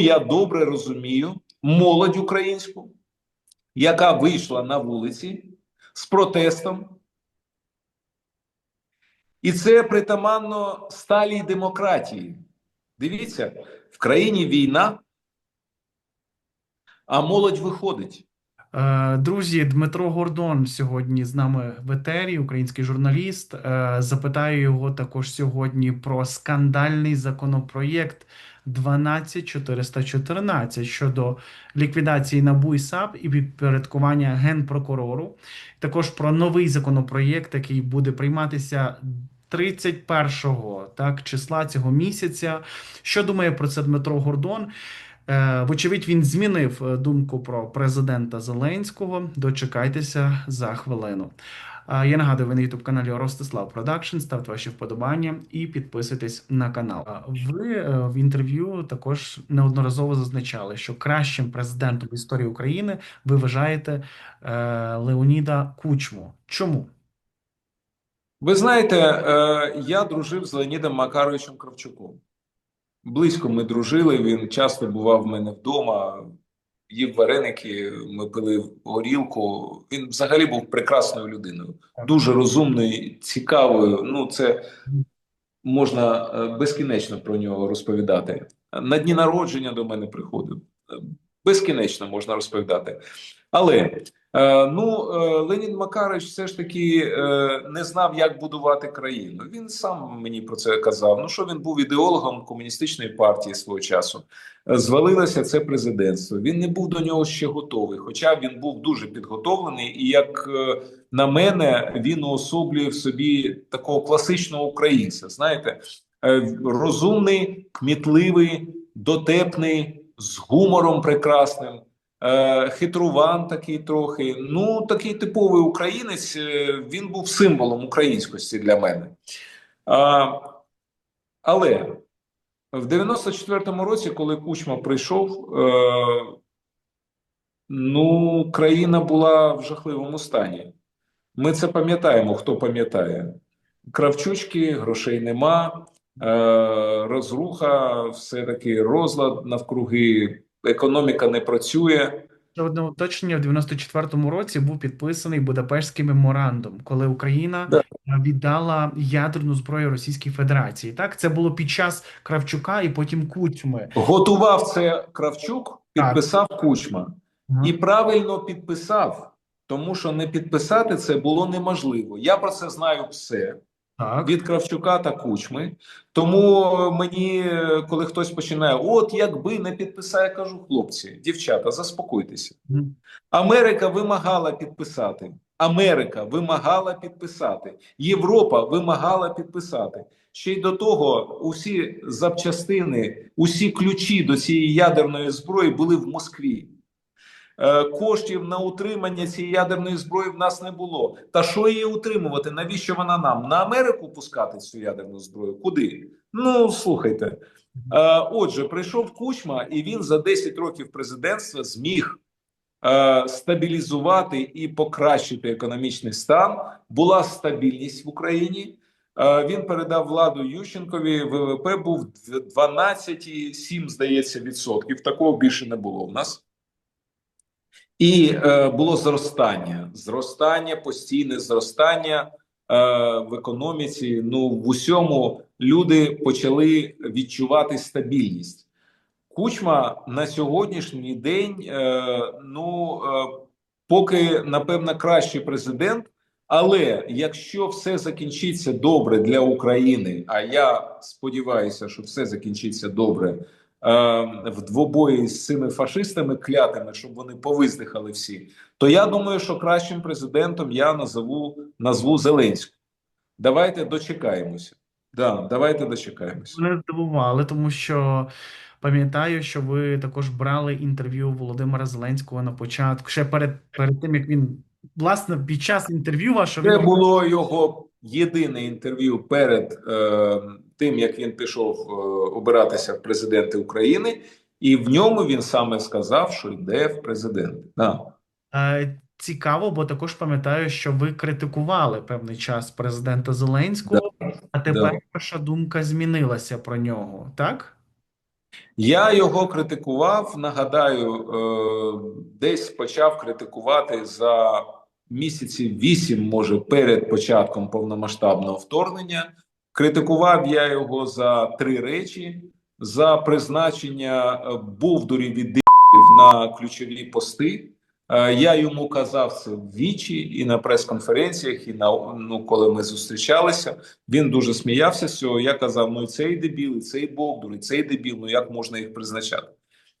я добре розумію молодь українську, яка вийшла на вулиці з протестом. І це притаманно сталій демократії. Дивіться, в країні війна, а молодь виходить. Е, Друзі, Дмитро Гордон сьогодні з нами в етері, український журналіст. Е, Запитаю його також сьогодні про скандальний законопроєкт 12414 щодо ліквідації НАБУ і САП і підпорядкування генпрокурору. Також про новий законопроєкт, який буде прийматися 31-го так, числа цього місяця. Що думає про це Дмитро Гордон? Е, Вочевидь, він змінив е, думку про президента Зеленського. Дочекайтеся за хвилину. Я нагадую, ви на youtube каналі Ростислав Продакшн. Ставте ваші вподобання і підписуйтесь на канал. Ви е, в інтерв'ю також неодноразово зазначали, що кращим президентом в історії України ви вважаєте е, Леоніда Кучму. Чому? Ви знаєте, е, я дружив з Леонідом Макаровичем Кравчуком. Близько ми дружили. Він часто бував в мене вдома, їв вареники, ми пили горілку. Він взагалі був прекрасною людиною, дуже розумною, цікавою. Ну, це можна е, безкінечно про нього розповідати. На дні народження до мене приходив. Е, Безкінечно можна розповідати. Але ну, е, Ленін Макарович все ж таки е, не знав, як будувати країну. Він сам мені про це казав. Ну що він був ідеологом комуністичної партії свого часу. Е, Звалилося це президентство. Він не був до нього ще готовий, хоча він був дуже підготовлений, і як е, на мене, він уособлює в собі такого класичного українця. Знаєте, е, розумний, кмітливий, дотепний, з гумором прекрасним. Е, Хитруван такий трохи. Ну, такий типовий українець. е, Він був символом українськості для мене. Але в 94-му році, коли Кучма прийшов, е, ну, країна була в жахливому стані. Ми це пам'ятаємо, хто пам'ятає. Кравчучки, грошей нема, розруха, все-таки розлад навкруги, економіка не працює. Ще одне уточнення: в 94-му році був підписаний Будапештський меморандум, коли Україна Да. віддала ядерну зброю Російській Федерації. Так, це було під час Кравчука і потім Кучми. Готував це Кравчук, Так. підписав Кучма. Ага. І правильно підписав, тому що не підписати це було неможливо. Я про це знаю все Так. від Кравчука та Кучми. Тому мені, е, коли хтось починає, от якби не підписав, я кажу, хлопці, дівчата, заспокойтеся. Америка вимагала підписати. Америка вимагала підписати. Європа вимагала підписати. Ще й до того, усі запчастини, усі ключі до цієї ядерної зброї були в Москві. Е, Коштів на утримання цієї ядерної зброї в нас не було. Та що її утримувати? Навіщо вона нам? На Америку пускати цю ядерну зброю? Куди? Ну слухайте. Е, Отже, прийшов Кучма, і він за 10 років президентства зміг е, стабілізувати і покращити економічний стан. Була стабільність в Україні. Він передав владу Ющенкові. ВВП був 12,7, здається, відсотків. Такого більше не було в нас. І е, було зростання, зростання, постійне зростання е, в економіці. Ну в усьому люди почали відчувати стабільність. Кучма на сьогоднішній день, е, ну е, поки напевно кращий президент. Але якщо все закінчиться добре для України, а я сподіваюся, що все закінчиться добре в двобої з цими фашистами клятими, щоб вони повиздихали всі, то я думаю, що кращим президентом я назову назву Зеленського. Давайте дочекаємося. Да, давайте дочекаємося. Мене здивували, тому що пам'ятаю, що ви також брали інтерв'ю Володимира Зеленського на початку, ще перед, перед тим, як він, власне, під час інтерв'ю вашого Це він було його єдине інтерв'ю перед е, тим, як він пішов е, обиратися в президенти України, і в ньому він саме сказав, що йде в президенти. Да. Е, Цікаво, бо також пам'ятаю, що ви критикували певний час президента Зеленського, а тепер да. ваша думка змінилася про нього, так? Я його критикував. Нагадаю, е, десь почав критикувати за місяці вісім, може, перед початком повномасштабного вторгнення. Критикував я його за три речі: за призначення е, бовдурів і дивів на ключові пости. Е, Я йому казав це вічі і на прес-конференціях, і на ну, коли ми зустрічалися. Він дуже сміявся з цього. Я казав: ну і цей дебіл, і цей бовдур, і цей дебіл, ну як можна їх призначати?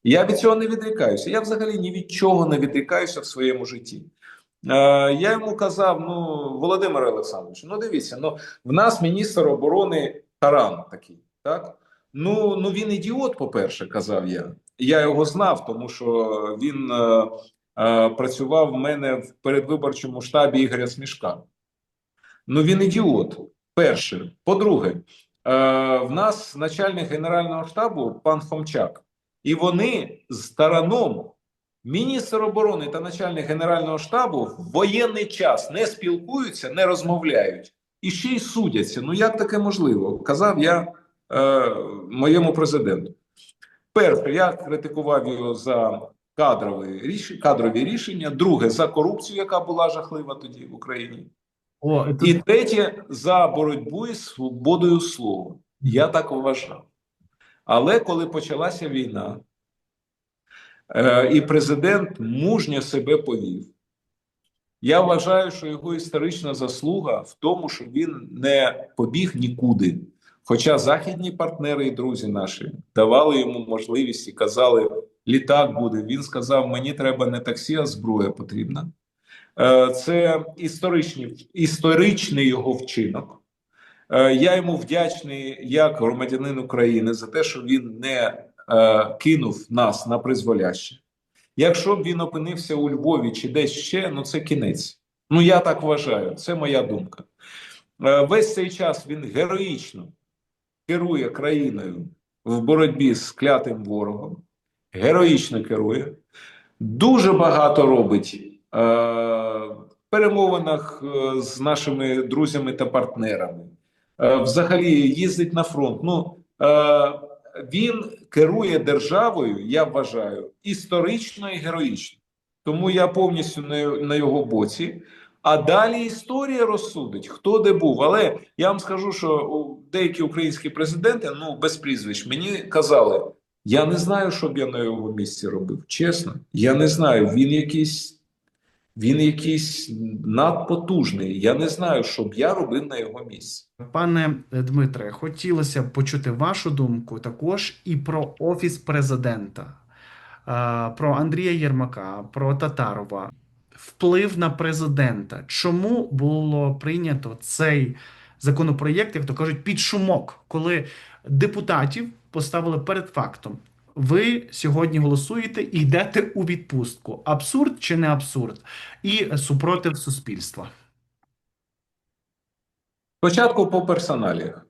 Я від цього не відрікаюся. Я взагалі ні від чого не відрікаюся в своєму житті. Е, я йому казав: ну, Володимир Олександрович, ну дивіться, ну в нас міністр оборони Таран такий, так? Ну, ну він ідіот, по-перше, казав я. Я його знав, тому що він е, е, працював в мене в передвиборчому штабі Ігоря Смішка. Ну він ідіот. Перше. По-друге, е, в нас начальник Генерального штабу пан Хомчак, і вони з Тараном, міністр оборони та начальник Генерального штабу в воєнний час не спілкуються, не розмовляють і ще й судяться. Ну як таке можливо? Казав я е, моєму президенту. Перше, я критикував його за кадрові рішення, кадрові рішення. Друге, за корупцію, яка була жахлива тоді в Україні. О, тут І третє за боротьбу із свободою слова. Я так вважав. Але коли почалася війна, і президент мужньо себе повів, я вважаю, що його історична заслуга в тому, що він не побіг нікуди. Хоча західні партнери і друзі наші давали йому можливість і казали, літак буде. Він сказав: мені треба не таксі, а зброя потрібна. Е, Це історичний, історичний його вчинок. Е, Я йому вдячний як громадянин України за те, що він не е, кинув нас на призволяще. Якщо б він опинився у Львові чи десь ще, ну це кінець. Ну я так вважаю, це моя думка. Е, Весь цей час він героїчно керує країною в боротьбі з клятим ворогом, героїчно керує, дуже багато робить е, перемовинах е, з нашими друзями та партнерами. Взагалі їздить на фронт. Ну він керує державою, я вважаю, історично і героїчно. Тому я повністю на, його боці. А далі історія розсудить, хто де був. Але я вам скажу, що деякі українські президенти, ну без прізвищ, мені казали: я не знаю, що б я на його місці робив. Чесно, я не знаю. Він якийсь, він якийсь надпотужний. Я не знаю, що б я робив на його місці. Пане Дмитре, хотілося б почути вашу думку також і про офіс президента, е, про Андрія Єрмака, про Татарова. Вплив на президента. Чому було прийнято цей законопроєкт, як то кажуть, під шумок, коли депутатів поставили перед фактом? Ви сьогодні голосуєте і йдете у відпустку. Абсурд чи не абсурд? І супротив суспільства. Спочатку по персоналіях.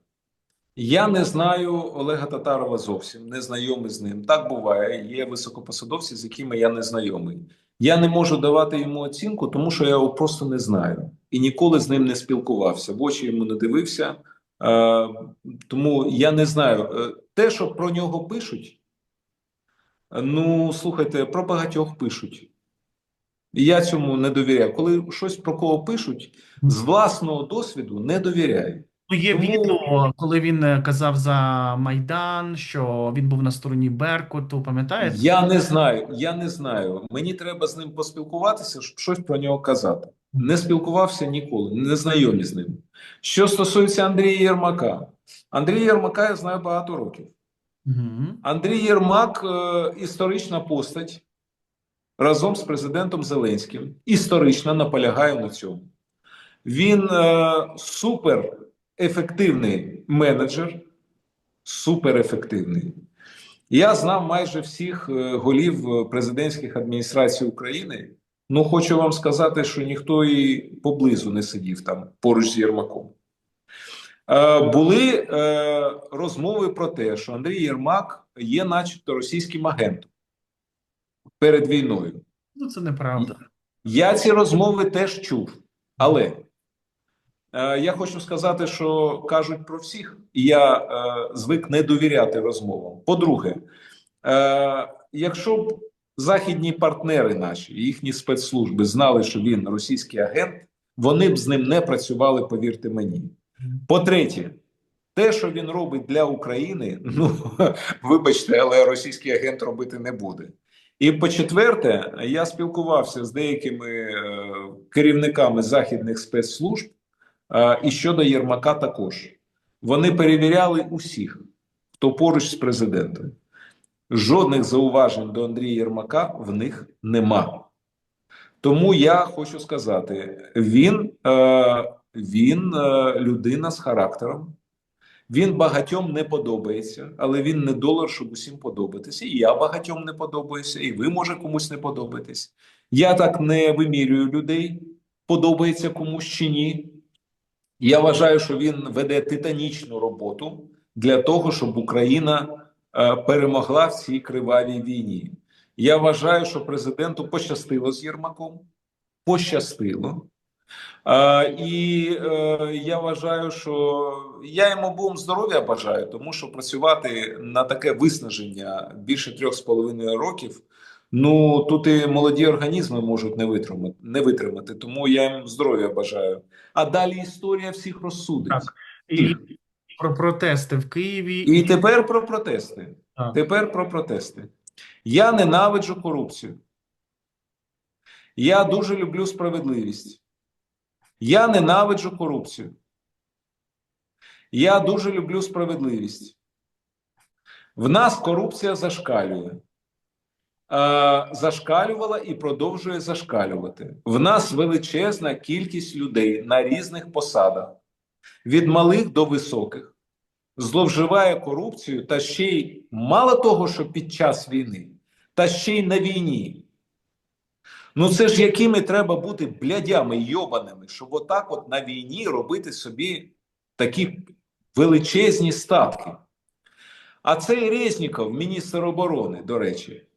Я не знаю Олега Татарова зовсім, не знайомий з ним. Так буває. Є високопосадовці, з якими я не знайомий. Я не можу давати йому оцінку, тому що я його просто не знаю і ніколи з ним не спілкувався. В очі йому не дивився. Е, тому я не знаю. Е, Те, що про нього пишуть, ну слухайте, про багатьох пишуть. І я цьому не довіряю. Коли щось про кого пишуть, з власного досвіду не довіряю. Ну, є Тому- відео, коли він е, казав за Майдан, що він був на стороні Беркуту, пам'ятаєте? Я не знаю, я не знаю. Мені треба з ним поспілкуватися, щоб щось про нього казати. Не спілкувався ніколи, не знайомі з ним. Що стосується Андрія Єрмака, Андрія Єрмака я знаю багато років. Андрій Єрмак е, історична постать разом з президентом Зеленським. Історично наполягаю на цьому. Він е, супер ефективний менеджер, супер ефективний. Я знав майже всіх е, голів е, президентських адміністрацій України. Ну, хочу вам сказати, що ніхто і поблизу не сидів там поруч з Єрмаком. Е, були е, розмови про те, що Андрій Єрмак є, начебто, російським агентом перед війною. Ну, це неправда. Я ці розмови теж чув, але Е, Я хочу сказати, що кажуть про всіх, і я звик не довіряти розмовам. По-друге, якщо б західні партнери наші, їхні спецслужби знали, що він російський агент, вони б з ним не працювали, повірте мені. По-третє, те, що він робить для України, ну вибачте, але російський агент робити не буде. І по-четверте, я спілкувався з деякими е, керівниками західних спецслужб, е, і щодо Єрмака також. Вони перевіряли усіх, хто поруч з президентом. Жодних зауважень до Андрія Єрмака в них нема. Тому я хочу сказати: він, е, він е, людина з характером. Він багатьом не подобається, але він не долар, щоб усім подобатися. І я багатьом не подобаюся, і ви може комусь не подобатись. Я так не вимірюю людей, подобається комусь чи ні. Я вважаю, що він веде титанічну роботу для того, щоб Україна е, перемогла в цій кривавій війні. Я вважаю, що президенту пощастило з Єрмаком. Пощастило. І е, я вважаю, що я йому бум здоров'я бажаю, тому що працювати на таке виснаження більше трьох з половиною років. Ну тут і молоді організми можуть не витримати, не витримати. Тому я їм здоров'я бажаю. А далі історія всіх розсудить. Так. І про протести в Києві. І тепер про протести. Так. Тепер про протести. Я ненавиджу корупцію. Я дуже люблю справедливість. Я ненавиджу корупцію. Я дуже люблю справедливість. В нас корупція зашкалює. Зашкалювала і продовжує зашкалювати. В нас величезна кількість людей на різних посадах, від малих до високих, зловживає корупцію та ще й мало того, що під час війни, та ще й на війні. Ну це ж якими треба бути блядями йобаними, щоб отак от на війні робити собі такі величезні статки. А цей Резніков, міністр оборони, до речі,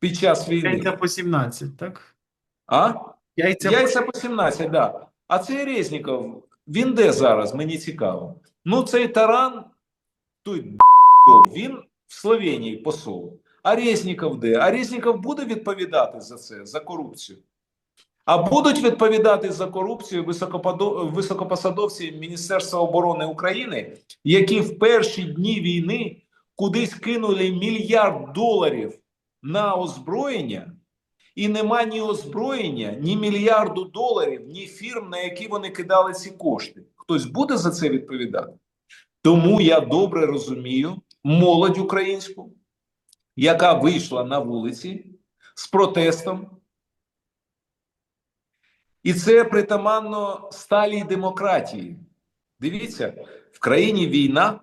під час війни. Яйця по 17, так? А? Яйця, Яйця по 17, да. А цей Резніков, він де зараз? Мені цікаво. Ну, цей таран, той він в Словенії посол. А Резніков де? А Резніков буде відповідати за це, за корупцію. А будуть відповідати за корупцію високопосадовці Міністерства оборони України, які в перші дні війни кудись кинули мільярд доларів на озброєння, і нема ні озброєння, ні мільярду доларів, ні фірм, на які вони кидали ці кошти. Хтось буде за це відповідати? Тому я добре розумію молодь українську, яка вийшла на вулиці з протестом. І це притаманно сталій демократії. Дивіться, в країні війна,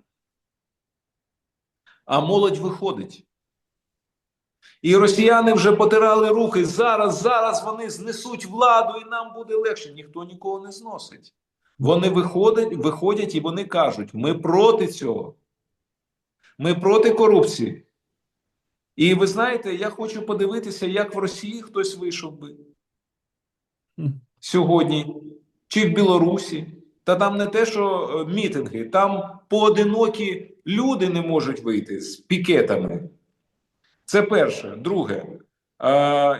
а молодь виходить. І росіяни вже потирали руки. Зараз, зараз вони знесуть владу, і нам буде легше. Ніхто нікого не зносить. Вони виходять, виходять і вони кажуть: ми проти цього. Ми проти корупції. І ви знаєте, я хочу подивитися, як в Росії хтось вийшов би сьогодні, чи в Білорусі. Та там не те, що е, мітинги, там поодинокі люди не можуть вийти з пікетами. Це перше. Друге,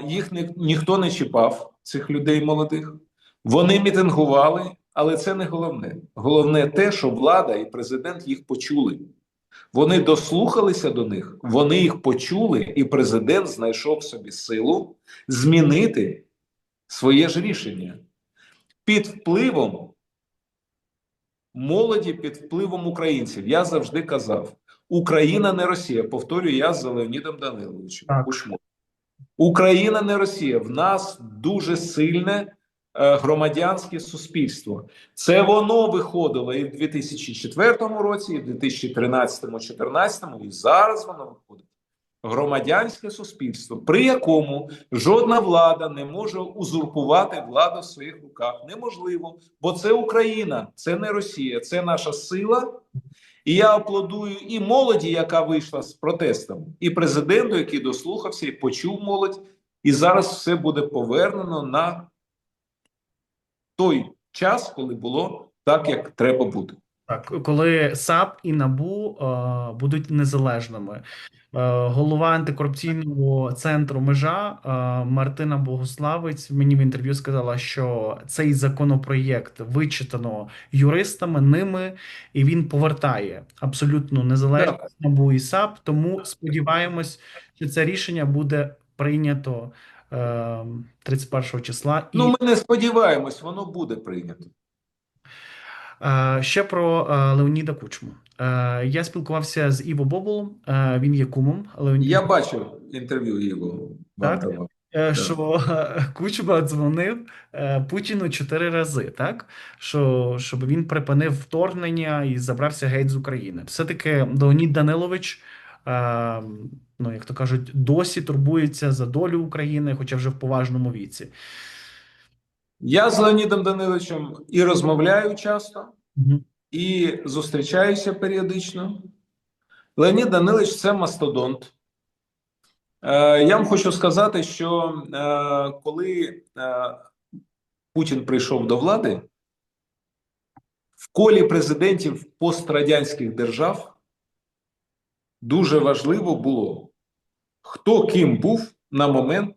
їх ні, ніхто не чіпав, цих людей молодих. Вони мітингували, але це не головне. Головне те, що влада і президент їх почули. Вони дослухалися до них, вони їх почули, і президент знайшов собі силу змінити своє ж рішення під впливом молоді, під впливом українців. Я завжди казав: Україна не Росія. Повторюю я з Леонідом Даниловичем. Кушмо. Україна не Росія. В нас дуже сильне громадянське суспільство. Це воно виходило і в 2004 році, і в 2013-2014, і зараз воно виходить. Громадянське суспільство, при якому жодна влада не може узурпувати владу в своїх руках. Неможливо, бо це Україна, це не Росія, це наша сила. І я аплодую і молоді, яка вийшла з протестом, і президенту, який дослухався і почув молодь. І зараз все буде повернено на той час, коли було так як треба бути. Так, коли САП і НАБУ е, будуть незалежними. Е, голова антикорупційного центру межа е, Мартина Богославець мені в інтерв'ю сказала, що цей законопроєкт вичитано юристами ними, і він повертає абсолютну незалежність НАБУ і САП. Тому сподіваємось, що це рішення буде прийнято 31 числа. І Ну, ми не сподіваємось, воно буде прийнято. Е, Ще про е, Леоніда Кучму. Е, Я спілкувався з Іво Боболом, е, він є кумом Леоніда. Я бачив інтерв'ю вам Так? Е, що е, Кучма дзвонив е, Путіну чотири рази, так? Що, щоб він припинив вторгнення і забрався геть з України. Все-таки Леонід Данилович, е, ну, як то кажуть, досі турбується за долю України, хоча вже в поважному віці. Я з Леонідом Даниловичем і розмовляю часто, Мгм. і зустрічаюся періодично. Леонід Данилович це мастодонт. Е, я вам хочу сказати, що е, коли е, Путін прийшов до влади, в колі президентів пострадянських держав дуже важливо було, хто ким був на момент,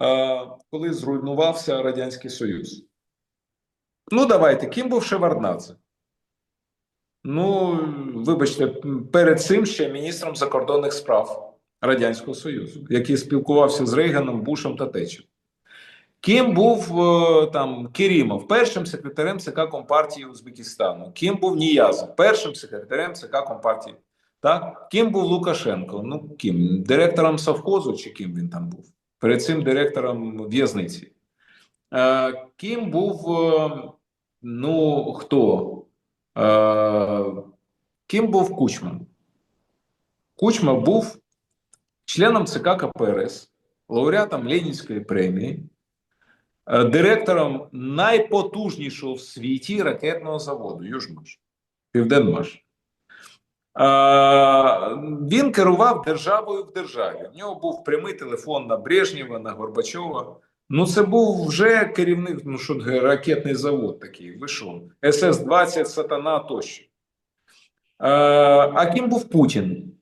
е, коли зруйнувався Радянський Союз. Ну, давайте, ким був Шеварднадзе? Ну, вибачте, перед цим ще міністром закордонних справ Радянського Союзу, який спілкувався з Рейганом, Бушем та Течем. Ким був е, там Керімов, першим секретарем ЦК Компартії Узбекистану? Ким був Ніязов, першим секретарем ЦК Компартії? Так? Ким був Лукашенко? Ну, ким? Директором совхозу чи ким він там був? Перед цим директором в'язниці. Е, ким був, е, ну, хто? Е, ким був Кучма? Кучма був членом ЦК КПРС, лауреатом Ленінської премії, е, директором найпотужнішого в світі ракетного заводу Южмаш, Південмаш. Він керував державою в державі. В нього був прямий телефон на Брежнєва, на Горбачова. Ну, це був вже керівник, ну що ракетний завод такий. Ви що? СС-20, Сатана тощо. А ким був Путін?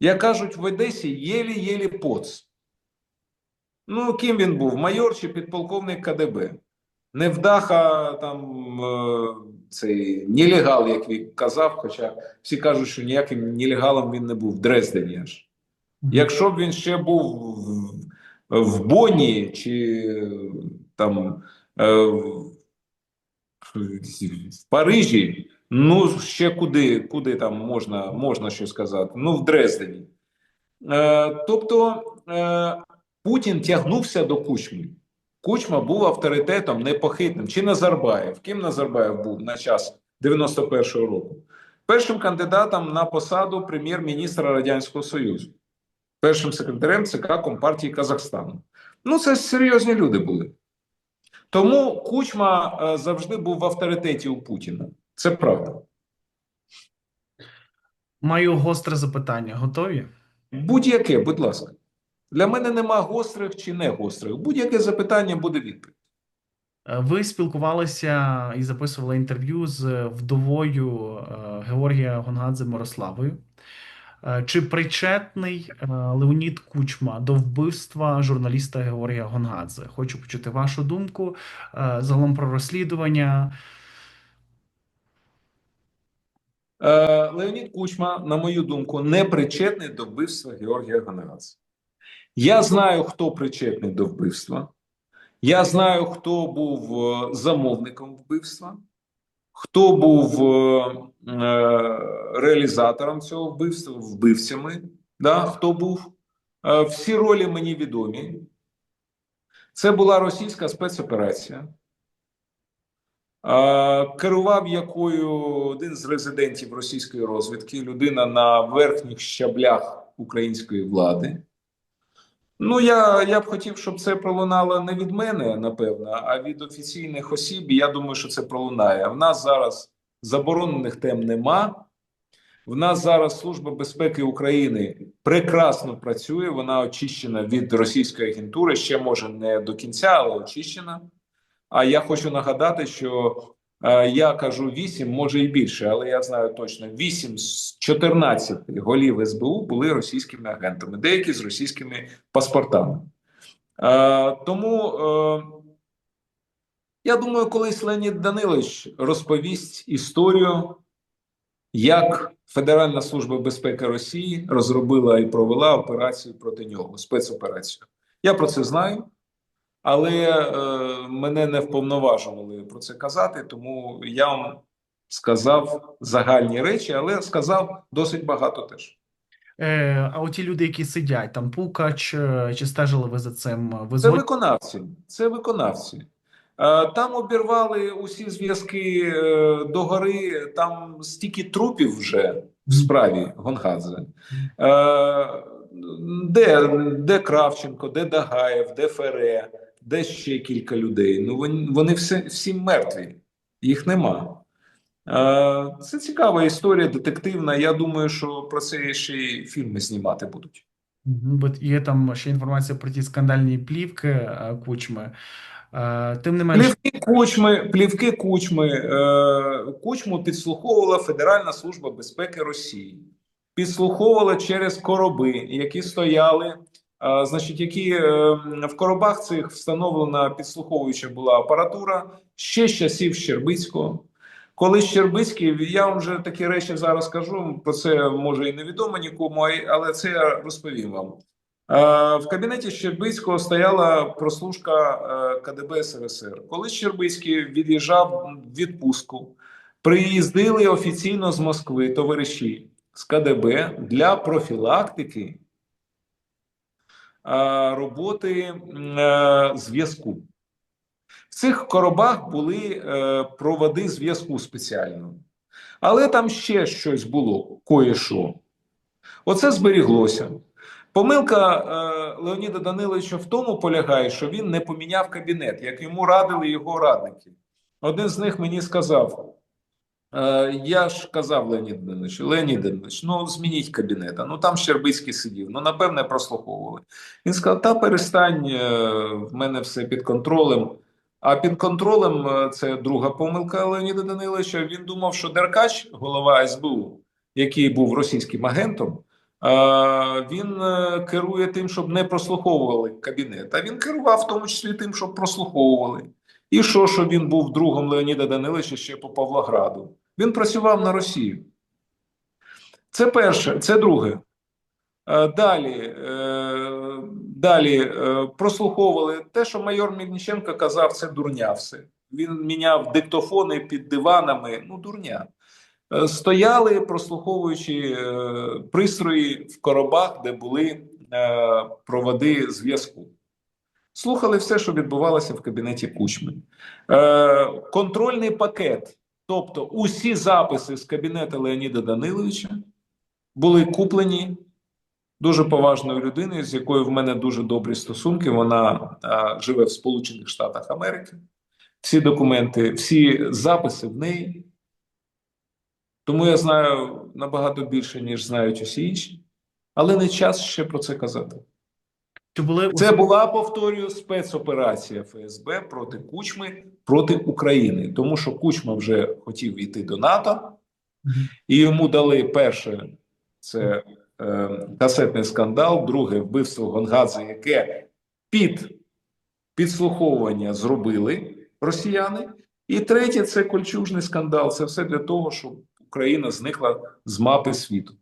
Як кажуть в Одесі, єлі-єлі поц. Ну, ким він був? Майор чи підполковник КДБ? Невдаха там е, цей нелегал, як він казав, хоча всі кажуть, що ніяким нелегалом він не був в Дрездені аж. Якщо б він ще був в, в Бонні чи там е, в, в Парижі, ну ще куди, куди там можна, можна що сказати? Ну, в Дрездені. Е, тобто е, Путін тягнувся до Кучми. Кучма був авторитетом непохитним. Чи Назарбаєв? Ким Назарбаєв був на час 91-го року? Першим кандидатом на посаду прем'єр-міністра Радянського Союзу, першим секретарем ЦК Компартії Казахстану. Ну, це серйозні люди були. Тому Кучма е, завжди був в авторитеті у Путіна. Це правда. Маю гостре запитання. Готові? Будь-яке, будь ласка. Для мене нема гострих чи не гострих. Будь-яке запитання буде відповідь. Е, Ви спілкувалися і записували інтерв'ю з вдовою е, Георгія Гонгадзе Мирославою. Е, Чи причетний е, Леонід Кучма до вбивства журналіста Георгія Гонгадзе? Хочу почути вашу думку е, загалом про розслідування. Е, Леонід Кучма, на мою думку, не причетний до вбивства Георгія Ганерадзе. Я знаю, хто причетний до вбивства. Я знаю, хто був е, замовником вбивства, хто був е, е, реалізатором цього вбивства, вбивцями. Да, хто був. Е, всі ролі мені відомі. Це була російська спецоперація. Е, Керував якою один з резидентів російської розвідки, людина на верхніх щаблях української влади. Ну, я, я б хотів, щоб це пролунало не від мене, напевно, а від офіційних осіб. Я думаю, що це пролунає. В нас зараз заборонених тем нема. В нас зараз Служба безпеки України прекрасно працює. Вона очищена від російської агентури. Ще може не до кінця, але очищена. А я хочу нагадати, що Я кажу 8, може і більше, але я знаю точно 8 з 14 голів СБУ були російськими агентами, деякі з російськими паспортами. Е, Тому е, я думаю, колись Леонід Данилович розповість історію, як Федеральна служба безпеки Росії розробила і провела операцію проти нього, спецоперацію. Я про це знаю, але е, мене не вповноважували про це казати, тому я вам сказав загальні речі, але сказав досить багато теж. Е, а оті люди, які сидять, там Пукач, е, чи стежили ви за цим? Ви Це виконавці. Це виконавці. Е, Там обірвали усі зв'язки е, до гори. Там стільки трупів вже в справі Гонгадзе. Е, Де, де Кравченко, де Дагаєв, де Фере, де ще кілька людей. Ну вони, вони всі, всі мертві, їх нема. Це цікава історія, детективна. Я думаю, що про це ще й фільми знімати будуть. Є там ще інформація про ті скандальні плівки е, Кучми. Е, Тим не менш, Плівки кучми, плівки кучми. Е, кучму підслуховувала Федеральна служба безпеки Росії. Підслуховувала через короби, які стояли. Значить, які е, в коробах цих встановлена підслуховуюча була апаратура ще з часів Щербицького. Коли Щербицький, я вам вже такі речі зараз кажу, про це може і невідомо нікому, але це я розповім вам. В кабінеті Щербицького стояла прослушка е, КДБ СРСР. Коли Щербицький від'їжджав в відпустку, приїздили офіційно з Москви товариші з КДБ для профілактики роботи е, зв'язку. В цих коробах були е, проводи зв'язку спеціально. Але там ще щось було, кое-що. Оце зберіглося. Помилка е, Леоніда Даниловича в тому полягає, що він не поміняв кабінет, як йому радили його радники. Один з них мені сказав: е, я ж казав Леонід Данилович, Леонід Данилович, ну змініть кабінет. Ну там Щербицький сидів, ну напевне прослуховували. Він сказав: та перестань, е, в мене все під контролем. А під контролем е, це друга помилка Леоніда Даниловича. Він думав, що Деркач, голова СБУ, який був російським агентом, е, він е, керує тим, щоб не прослуховували кабінет. А він керував в тому числі тим, щоб прослуховували. І що, що він був другом Леоніда Даниловича ще по Павлограду? Він працював на Росію. Це перше, це друге. Е, Далі, е, далі е, прослуховували те, що майор Мільниченко казав, це дурня все. Він міняв диктофони під диванами. Ну, дурня. Стояли, прослуховуючи пристрої в коробах, де були проводи зв'язку. Слухали все, що відбувалося в кабінеті Кучми. Контрольний пакет, тобто усі записи з кабінету Леоніда Даниловича, були куплені дуже поважною людиною, з якою в мене дуже добрі стосунки. Вона а, живе в Сполучених Штатах Америки. Всі документи, всі записи в неї. Тому я знаю набагато більше, ніж знають усі інші. Але не час ще про це казати. чи були Це була, повторюю, спецоперація ФСБ проти Кучми, проти України, тому що Кучма вже хотів йти до НАТО, і йому дали перше це е, касетний скандал, друге вбивство Гонгадзе, яке під підслуховування зробили росіяни, і третє це кольчужний скандал. Це все для того, щоб Україна зникла з мапи світу.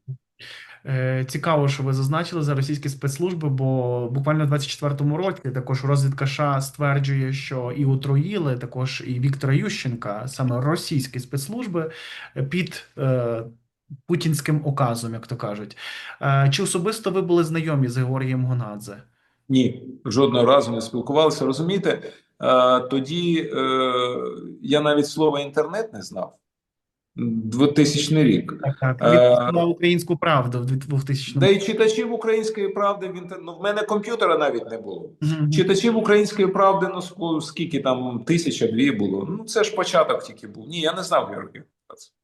Е, Цікаво, що ви зазначили за російські спецслужби, бо буквально в 24-му році також розвідка США стверджує, що і отруїли також і Віктора Ющенка, саме російські спецслужби, під е, путінським оказом, як то кажуть. Е, чи особисто ви були знайомі з Георгієм Гонадзе? Ні, жодного разу не спілкувалися. Розумієте, е, тоді е, я навіть слова інтернет не знав. 2000 рік. Так, так. Е, Він українську правду в 2000 Да і читачів української правди в інтер... ну, в мене комп'ютера навіть не було. Мгм. Читачів української правди, ну скільки там тисяча дві було. Ну це ж початок тільки був. Ні, я не знав. Гонкадзе.